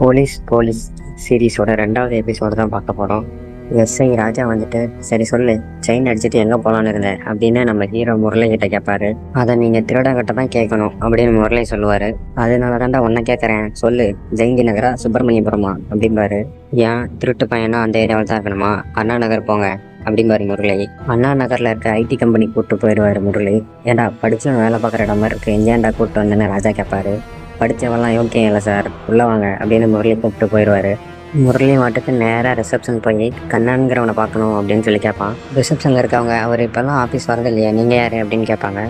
Police police சீரீஸோட ரெண்டாவது episode தான் பார்க்க போகிறோம் எஸ்ஐ ராஜா வந்துட்டு சரி சொல்லு செயின் அடிச்சுட்டு எங்கே போகலான்னு இருந்தேன் அப்படின்னு நம்ம ஹீரோ முரளி கிட்ட கேட்பாரு அதை நீங்கள் திருடங்கிட்ட தான் கேட்கணும் அப்படின்னு முரளி சொல்லுவார். அதனால தான்டா ஒன்றை கேட்குறேன். சொல்லு ஜெயந்தி நகரா சுப்பிரமணியபுரமா? அப்படிம்பாரு. ஏன்? திருட்டு பையனா அந்த ஏரியாவில் தான் இருக்கணுமா? அண்ணா நகர் போங்க அப்படிம்பாரு முரளி. அண்ணா நகரில் இருக்க ஐடி கம்பெனி கூப்பிட்டு போயிடுவார் முரளி. ஏன்டா படிச்சு வேலை பார்க்குற இடம் மாதிரி இருக்கு. எங்கேண்டா கூப்பிட்டு வந்தேன்னு ராஜா கேட்பாரு படித்தவெல்லாம் யோக்கியம் இல்லை சார். உள்ளே வாங்க. அப்படின்னு முரளி கூப்பிட்டு போயிடுவார் முரளி மாட்டுக்கு நேராக ரிசப்ஷன் போய் கண்ணான்கிறவனை பார்க்கணும் அப்படின்னு சொல்லி கேட்பான் ரிசப்ஷனில் இருக்கவங்க அவர் இப்போல்லாம் ஆஃபீஸ் வரது இல்லையா நீங்கள் யார் அப்படின்னு கேட்பாங்க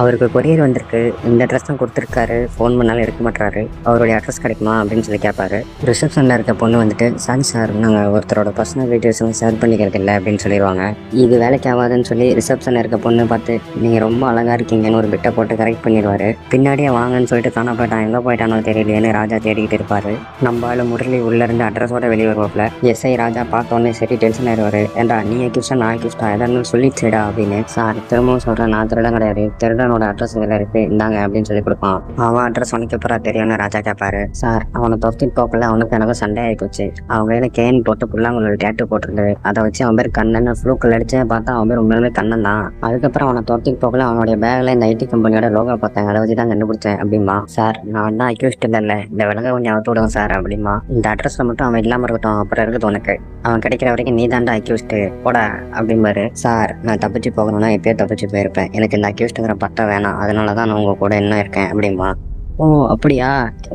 அவருக்கு கொரியர் வந்திருக்கு இந்த அட்ரஸ் தான் கொடுத்துருக்காரு ஃபோன் பண்ணாலும் எடுக்க மாட்டாரு அவருடைய அட்ரஸ் கிடைக்குமா அப்படின்னு சொல்லி கேட்பாரு ரிசப்ஷனில் இருக்க பொண்ணு வந்துட்டு சாரி சார் நாங்கள் ஒருத்தரோட பர்சனல் டீட்டெயில்ஸ் ஷேர் பண்ணிக்கிறது இல்லை அப்படின்னு சொல்லிடுவாங்க இது வேலைக்கு ஆகாதுன்னு சொல்லி ரிசப்ஷனில் இருக்க பொண்ணு பார்த்து நீங்கள் ரொம்ப அழகாக இருக்கீங்கன்னு ஒரு பிட்டை போட்டு கரெக்ட் பண்ணிடுவாரு. பின்னாடியே வாங்கன்னு சொல்லிட்டு காண போயிட்டான் எங்கே போயிட்டானோ தெரியலையேன்னு ராஜா தேடிக்கிட்டு இருப்பார். நம்ம முரளி உள்ளே இருந்து அட்ரஸோட வெளியே வருவாப்ல எஸ்ஐ ராஜா பார்த்த உடனே சரி டென்ஷன் ஆயிடுவாரு. ஏன்டா நீ கிஃப்டா நான் கிஃப்டா எதாவது சொல்லிடுச்சுடா அப்படின்னு. சார் திரும்பவும் சொல்கிறேன் நான் திருடன் கிடையாது. திருடனோட அட்ரஸ் இதில் இருக்கு. இந்தாங்க அப்படின்னு சொல்லி கொடுப்பான். அவன் அட்ரஸ் உனக்கு அப்புறம் தெரியும்னு ராஜா கேட்பாரு சார் அவனை தொத்திட்டு போக்கல அவனுக்கு எனக்கும் சண்டை ஆகி போச்சு அவன் கையில கேன் போட்டு புல்லாங்குழல் டேட்டு போட்டிருந்தது. அதை வச்சு அவன் பேர் கண்ணன். ஃப்ளூக்கில் அடிச்சு பார்த்தா அவன் பேர் உண்மையிலுமே கண்ணன் தான். அதுக்கப்புறம் அவனை துரத்திட்டு போகல அவனுடைய பேக்ல இந்த ஐடி கம்பெனியோட லோகோ பார்த்தேன். அதை வச்சு தான் கண்டுபிடிச்சேன் அப்படிமா சார் நான் தான் அக்யூஸ்ட் இல்லை. இந்த விலக கொஞ்சம் அவுத்து விடுவேன் சார் அப்படிமா இந்த அட்ரஸ்ல மட்டும் அவன் இல்லாமல் இருக்கட்டும் அப்புறம் இருக்குது உனக்கு. அவன் கிடைக்கிற வரைக்கும் நீ தாண்டா அக்யூஸ்ட் போட அப்படிம்பாரு. சார் நான் தப்பிச்சு போகணும்னா எப்பயோ தப்பிச்சு போயிருப்பேன். எனக்கு இந்த அக்யூஸ்ட்டுங்கிற பட்டம் வேணாம். அதனால தான் நான் உங்க கூட இன்னும் இருக்கேன் அப்படிமா ஓ அப்படியா?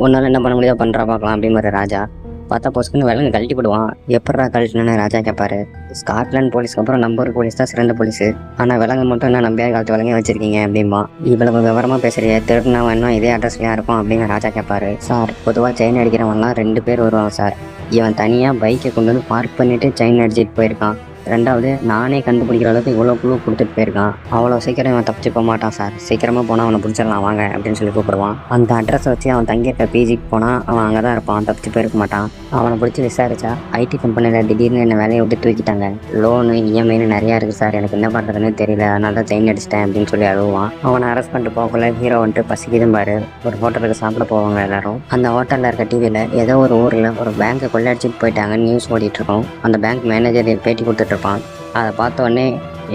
உன்னால என்ன பண்ண முடியாதோ பண்றா பார்க்கலாம் அப்படிம்பாரு ராஜா. பார்த்தா பொசுக்குன்னு விலங்கு கழட்டி போடுவான். எப்படா கழட்டினு ராஜா கேட்பாரு ஸ்காட்லாண்ட் போலீஸ்க்கு அப்புறம் நம்ம ஒரு போலீஸ் தான் சிறந்த போலீஸ். ஆனால் விலங்கு மட்டும் என்ன நம்பியா காலத்து விலங்கே வச்சிருக்கீங்க அப்படிம்பா. இவ்வளவு விவரமா பேசுறிய திருடினவன் இன்னும் இதே அட்ரஸ்லயா இருக்கும்? அப்படின்னு ராஜா கேட்பாரு சார் பொதுவாக செயின் அடிக்கிறவன்லாம் ரெண்டு பேர் வருவாங்க சார். இவன் தனியாக பைக்கை கொண்டு வந்து பார்க் பண்ணிட்டு செயின் அடிச்சிட்டு போயிருக்கான். ரெண்டாவது நானே கண்டுபிடிக்கிற அளவுக்கு இவ்வளோ குழு கொடுத்துட்டு போயிருக்கான். அவ்வளோ சீக்கிரம் இவன் தப்பிச்சுக்க மாட்டான் சார் சீக்கிரமாக போனால் அவனை பிடிச்சிடலாம் வாங்க அப்படின்னு சொல்லி கூப்பிடுவான். அந்த அட்ரஸை வச்சு அவன் தங்கியிருக்க பிஜிக்கு போனால் அவன் அங்கே தான் இருப்பான் தப்பிச்சு போயிருக்க மாட்டான். அவனை பிடிச்சி விசாரிச்சா ஐடி கம்பெனியில் திடீர்னு என்ன வேலையை விட்டு தூக்கிட்டாங்க. லோனு இஎம்ஐன்னு நிறையா இருக்குது சார் எனக்கு என்ன பண்ணுறதுன்னு தெரியல அதனால தான் செயின் அடிச்சிட்டேன் அப்படின்னு சொல்லி அழுவான். அவனை அரெஸ்ட் பண்ணிட்டு போகல ஹீரோ வந்துட்டு பசிக்குதும் பாரு. ஒரு ஹோட்டலுக்கு சாப்பிட போவாங்க எல்லாரும். அந்த ஹோட்டலில் இருக்க டிவியில் ஏதோ ஒரு ஊரில் ஒரு பேங்க்கை கொள்ளையடிச்சிட்டு போயிட்டாங்க நியூஸ் ஓடிட்டு இருக்கோம். அந்த பேங்க் மேனேஜர் பேட்டி கொடுத்துட்டு போட்டிருப்பான் அதை பார்த்த உடனே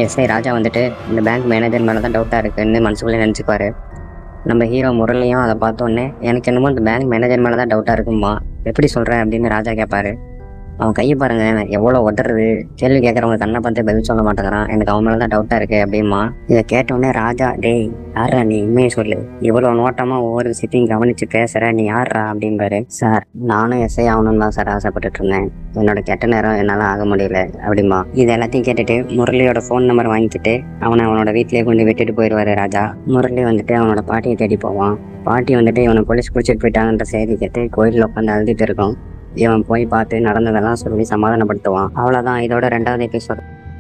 எஸ்ஐ ராஜா வந்துட்டு இந்த பேங்க் மேனேஜர் மேலே தான் டவுட்டாக இருக்குதுன்னு மனசுக்குள்ளே நினச்சிக்குவாரு. நம்ம ஹீரோ முரளியும் அதை பார்த்தோன்னே எனக்கு என்னமோ இந்த பேங்க் மேனேஜர் மேலே தான் டவுட்டாக இருக்குமா எப்படி சொல்கிறேன் அப்படின்னு ராஜா கேட்பாரு. அவன் கையை பாருங்க எவ்வளோ ஒட்டுறது? கேள்வி கேட்குறவங்க கண்ணை பார்த்து பதில் சொல்ல மாட்டேங்கிறான். எனக்கு அவன் மேலே தான் டவுட்டாக இருக்கு அப்படிமா இதை கேட்ட ராஜா டேய் யாரா நீ? உண்மையை சொல்லு. இவ்வளோ நோட்டமாக ஒவ்வொரு விஷயத்தையும் கவனிச்சு பேசுகிற நீ யாரா அப்படிம்பாரு. சார் நானும் எஸ்ஐ ஆகணும்னு தான் சார் ஆசைப்பட்டுட்டு இருந்தேன். என்னோட கெட்ட நேரம் என்னால் ஆக முடியல அப்படிமா இது எல்லாத்தையும் கேட்டுட்டு முரளியோட ஃபோன் நம்பர் வாங்கிக்கிட்டு அவனை அவனோட வீட்டிலேயே கொண்டு விட்டுட்டு போயிடுவாரு ராஜா. முரளி வந்துட்டு அவனோட பாட்டியை தேடி போவான். பாட்டி வந்துட்டு இவனை போலீஸ் பிடிச்சிட்டு போயிட்டாங்கன்ற செய்தி கேட்டு கோயிலில் உட்காந்து அழுதுட்டு இருக்கோம். இவன் போய் பார்த்து நடந்ததெல்லாம் சொல்லி சமாதானப்படுத்துவான். அவ்வளோதான் இதோட ரெண்டாவது எபிசோட்